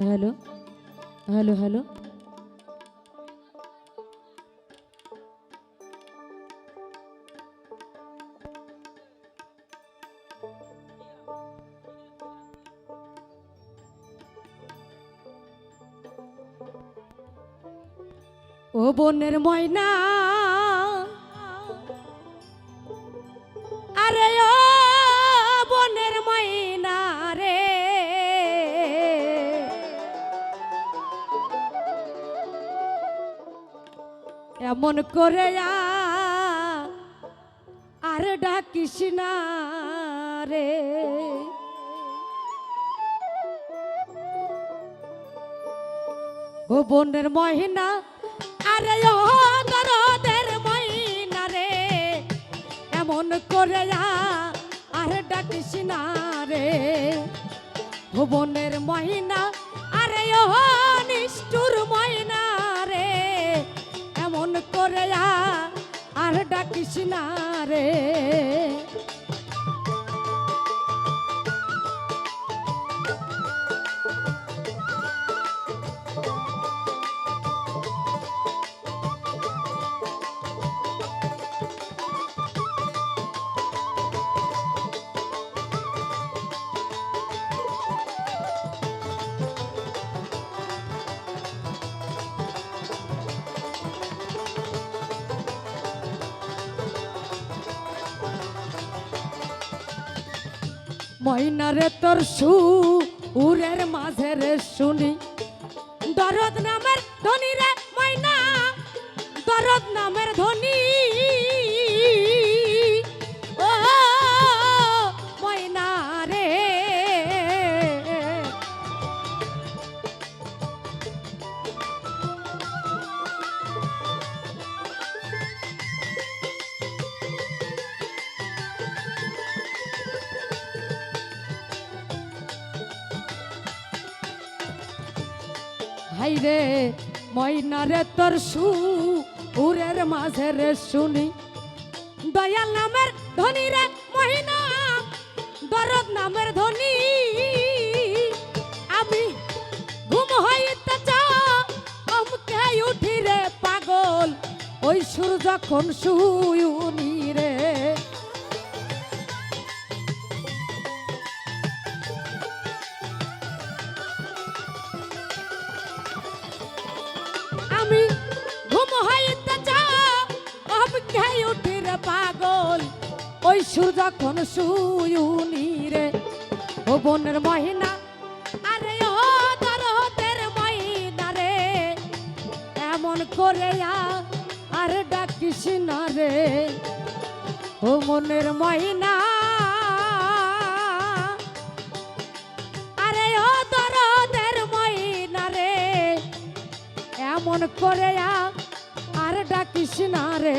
Hello hello hello. ও বনের ময়না এমন করে আর ডাকিস না রে। ও বনের মহিনা, আরে ও দরদের মহিনা রে। এমন করে আর ডাকিস না রে। ও বনের মহিনা, আরে ও নিষ্ঠুর মহিনা। আ- আর ডাকিস না রে। ময়নারে তোর সু উরের মাঝে রে শুনি। দরদ নামের ধনী রে ময়না, দরদ নামের ধনী হাই রে, ময়নারে তোর সু উরের মাঝে রে শুনি। দয়াল নামের ধনী রে মহিনা, দরদ নামের ধনী আমি ঘুম হইতে চমকে উঠি রে পাগল। ওই সুর যখন শুনি ওই সুর যখন শুনি রে ও বনের মহিনা, আরে ও দরদের মহিনা রে, এমন করে আর ডাকিস না রে। ও মনের মহিনা, আরে ও দরদের মহিনা রে, এমন করে আর ডাকিস না রে।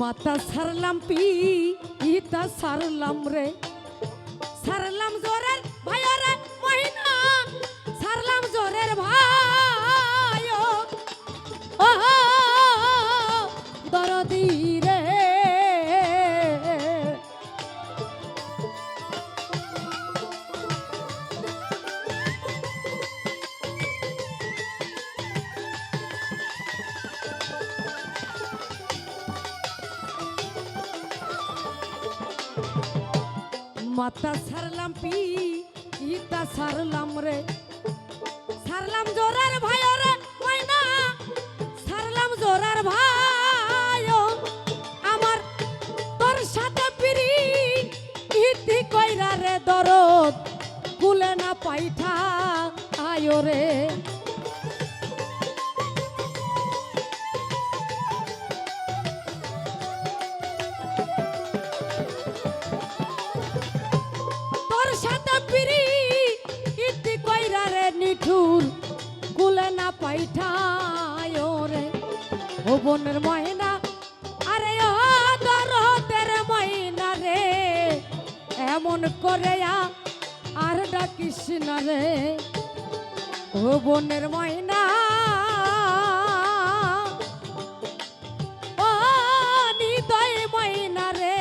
মাতা সারলাম পি ইতা সারলাম রে। সারলাম জোরের ভাইরে মহিনা সারলাম জোরের ভাই ও। মাতা সারলাম পি ইতা সারলাম রে। সারলাম জোরার ভাই রে, ময়না। সারলাম জোরার ভাই আমার তোর সাথে পিরি, ইতি কইরা রে দরদ। কুলে না পাইঠা, আয় ওরে বনের ময়না। আরে ও দরদের ময়না রে, এমন করে আর ডাকিস না রে। ও বনের ময়না, ও ময়না রে,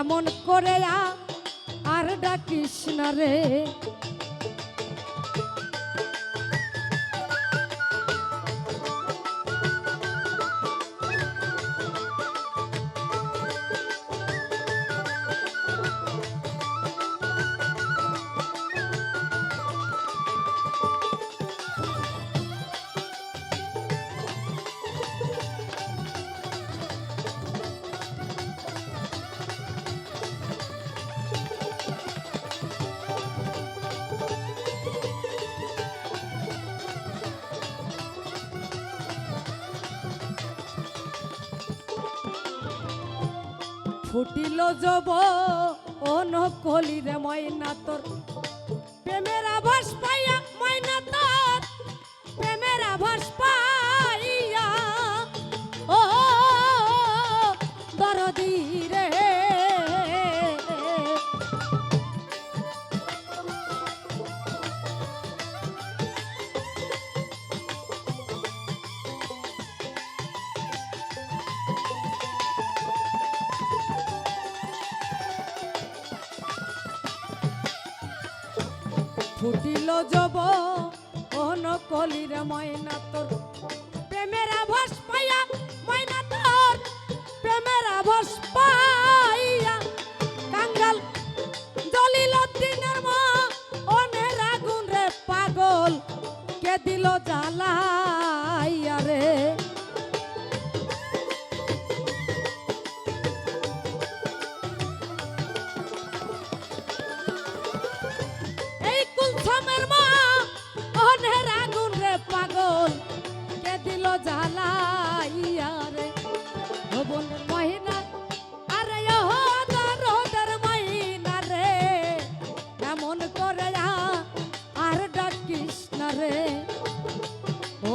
এমন করে আর ডাকিস না রে। ফুটিল যব অন কলিরে ময়না তোর। প্রেমের আভাস পাইয়া ফুটিল যব অন কলির ময়না তোর। প্রেমের আভাস পাইয়া ময়না তোর। প্রেমের আভাস পাইয়া কাঙ্গাল জলিল দিনের মা। অনের আগুন রে পাগল, কে দিল জ্বালাইয়া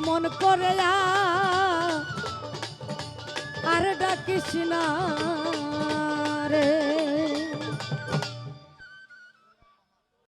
এমন করে আর ডাকিস না রে।